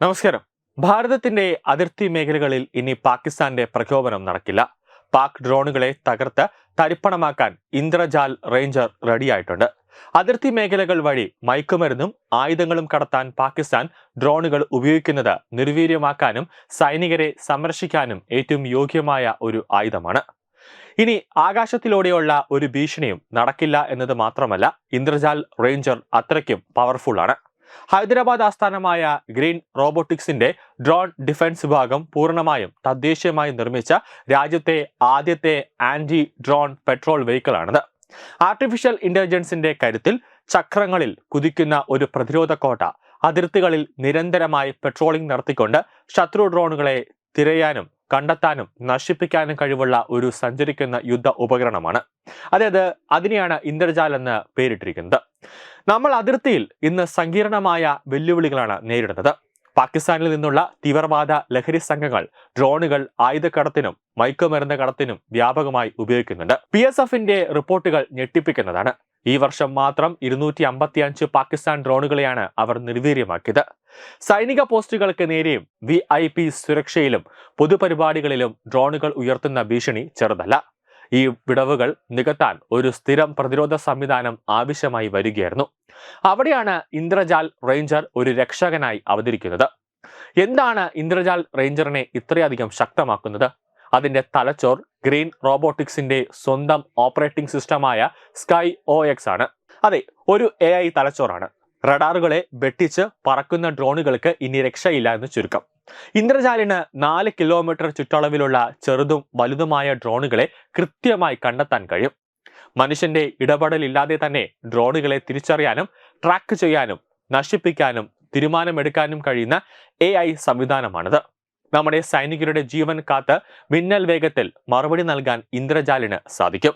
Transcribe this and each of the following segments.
നമസ്കാരം. ഭാരതത്തിന്റെ അതിർത്തി മേഖലകളിൽ ഇനി പാകിസ്ഥാന്റെ പ്രകോപനം നടക്കില്ല. പാക് ഡ്രോണുകളെ തകർത്ത് തരിപ്പണമാക്കാൻ ഇന്ദ്രജാൽ റേഞ്ചർ റെഡിയായിട്ടുണ്ട്. അതിർത്തി മേഖലകൾ വഴി മയക്കുമരുന്നും ആയുധങ്ങളും കടത്താൻ പാകിസ്ഥാൻ ഡ്രോണുകൾ ഉപയോഗിക്കുന്നത് നിർവീര്യമാക്കാനും സൈനികരെ സംരക്ഷിക്കാനും ഏറ്റവും യോഗ്യമായ ഒരു ആയുധമാണ്. ഇനി ആകാശത്തിലൂടെയുള്ള ഒരു ഭീഷണിയും നടക്കില്ല എന്നത് മാത്രമല്ല ഇന്ദ്രജാൽ റേഞ്ചർ അത്രയ്ക്കും പവർഫുൾ ആണ്. ഹൈദരാബാദ് ആസ്ഥാനമായ ഗ്രീൻ റോബോട്ടിക്സിന്റെ ഡ്രോൺ ഡിഫൻസ് വിഭാഗം പൂർണമായും തദ്ദേശീയമായി നിർമ്മിച്ച രാജ്യത്തെ ആദ്യത്തെ ആന്റി ഡ്രോൺ പെട്രോൾ വെഹിക്കിളാണിത്. ആർട്ടിഫിഷ്യൽ ഇന്റലിജൻസിന്റെ കരുത്തിൽ ചക്രങ്ങളിൽ കുതിക്കുന്ന ഒരു പ്രതിരോധ കോട്ട അതിർത്തികളിൽ നിരന്തരമായി പെട്രോളിംഗ് നടത്തിക്കൊണ്ട് ശത്രു ഡ്രോണുകളെ തിരയാനും കണ്ടെത്താനും നശിപ്പിക്കാനും കഴിവുള്ള ഒരു സഞ്ചരിക്കുന്ന യുദ്ധ ഉപകരണമാണ്. അതായത് അതിനെയാണ് ഇന്ദ്രജാൽ എന്ന് പേരിട്ടിരിക്കുന്നത്. നമ്മൾ അതിർത്തിയിൽ ഇന്ന് സങ്കീർണമായ വെല്ലുവിളികളാണ് നേരിടുന്നത്. പാകിസ്ഥാനിൽ നിന്നുള്ള തീവ്രവാദ ലഹരി സംഘങ്ങൾ ഡ്രോണുകൾ ആയുധക്കടത്തിനും മയക്കുമരുന്ന് കടത്തിനും വ്യാപകമായി ഉപയോഗിക്കുന്നുണ്ട്. പി എസ് എഫിന്റെ റിപ്പോർട്ടുകൾ ഞെട്ടിപ്പിക്കുന്നതാണ്. ഈ വർഷം മാത്രം ഇരുന്നൂറ്റി അമ്പത്തിയഞ്ച് പാകിസ്ഥാൻ ഡ്രോണുകളെയാണ് അവർ നിർവീര്യമാക്കിയത്. സൈനിക പോസ്റ്റുകൾക്ക് നേരെയും വി ഐ പി സുരക്ഷയിലും പൊതുപരിപാടികളിലും ഡ്രോണുകൾ ഉയർത്തുന്ന ഭീഷണി ചെറുതല്ല. ഈ വിടവുകൾ നികത്താൻ ഒരു സ്ഥിരം പ്രതിരോധ സംവിധാനം ആവശ്യമായി വരികയായിരുന്നു. അവിടെയാണ് ഇന്ദ്രജാൽ റേഞ്ചർ ഒരു രക്ഷകനായി അവതരിക്കുന്നത്. എന്താണ് ഇന്ദ്രജാൽ റേഞ്ചറിനെ ഇത്രയധികം ശക്തമാക്കുന്നത്? അതിന്റെ തലച്ചോർ ഗ്രീൻ റോബോട്ടിക്സിന്റെ സ്വന്തം ഓപ്പറേറ്റിംഗ് സിസ്റ്റമായ സ്കൈ ഒ എക്സ് ആണ്. അതെ ഒരു എ ഐ തലച്ചോറാണ്. റഡാറുകളെ വെട്ടിച്ച് പറക്കുന്ന ഡ്രോണുകൾക്ക് ഇനി രക്ഷയില്ല എന്ന് ചുരുക്കം. ഇന്ദ്രജാലിന് നാല് കിലോമീറ്റർ ചുറ്റളവിലുള്ള ചെറുതും വലുതുമായ ഡ്രോണുകളെ കൃത്യമായി കണ്ടെത്താൻ കഴിയും. മനുഷ്യന്റെ ഇടപെടലില്ലാതെ തന്നെ ഡ്രോണുകളെ തിരിച്ചറിയാനും ട്രാക്ക് ചെയ്യാനും നശിപ്പിക്കാനും തീരുമാനമെടുക്കാനും കഴിയുന്ന എ ഐ സംവിധാനമാണിത്. നമ്മുടെ സൈനികരുടെ ജീവൻ കാത്ത് മിന്നൽ വേഗത്തിൽ മറുപടി നൽകാൻ ഇന്ദ്രജാലിന് സാധിക്കും.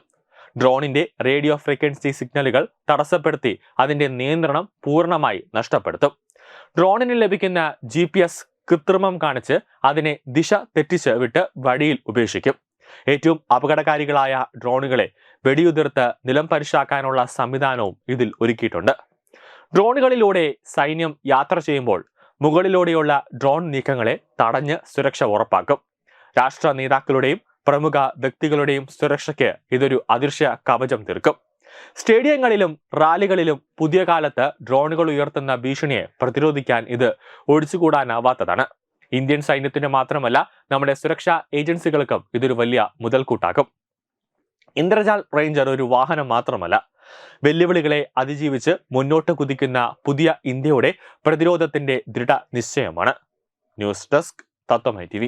ഡ്രോണിന്റെ റേഡിയോ ഫ്രീക്വൻസി സിഗ്നലുകൾ തടസ്സപ്പെടുത്തി അതിന്റെ നിയന്ത്രണം പൂർണമായി നഷ്ടപ്പെടുത്തും. ഡ്രോണിന് ലഭിക്കുന്ന ജി കൃത്രിമം കാണിച്ച് അതിനെ ദിശ തെറ്റിച്ച് വിട്ട് വഴിയിൽ ഉപേക്ഷിക്കും. ഏറ്റവും അപകടകാരികളായ ഡ്രോണുകളെ വെടിയുതിർത്ത് നിലം പരിശാക്കാനുള്ള സംവിധാനവും ഇതിൽ ഒരുക്കിയിട്ടുണ്ട്. ഡ്രോണുകളിലൂടെ സൈന്യം യാത്ര ചെയ്യുമ്പോൾ മുകളിലൂടെയുള്ള ഡ്രോൺ നീക്കങ്ങളെ തടഞ്ഞ് സുരക്ഷ ഉറപ്പാക്കും. രാഷ്ട്ര നേതാക്കളുടെയും പ്രമുഖ വ്യക്തികളുടെയും സുരക്ഷയ്ക്ക് ഇതൊരു അദൃശ്യ കവചം തീർക്കും. സ്റ്റേഡിയങ്ങളിലും റാലികളിലും പുതിയ കാലത്ത് ഡ്രോണുകൾ ഉയർത്തുന്ന ഭീഷണിയെ പ്രതിരോധിക്കാൻ ഇത് ഒഴിച്ചുകൂടാനാവാത്തതാണ്. ഇന്ത്യൻ സൈന്യത്തിന് മാത്രമല്ല നമ്മുടെ സുരക്ഷാ ഏജൻസികൾക്കും ഇതൊരു വലിയ മുതൽക്കൂട്ടാകും ഇന്ദ്രജാൽ റേഞ്ചർ ഒരു വാഹനം മാത്രമല്ല വെല്ലുവിളികളെ അതിജീവിച്ച് മുന്നോട്ട് കുതിക്കുന്ന പുതിയ ഇന്ത്യയുടെ പ്രതിരോധത്തിന്റെ ദൃഢ നിശ്ചയമാണ് ന്യൂസ് ഡെസ്ക് തത്വമൈ ടി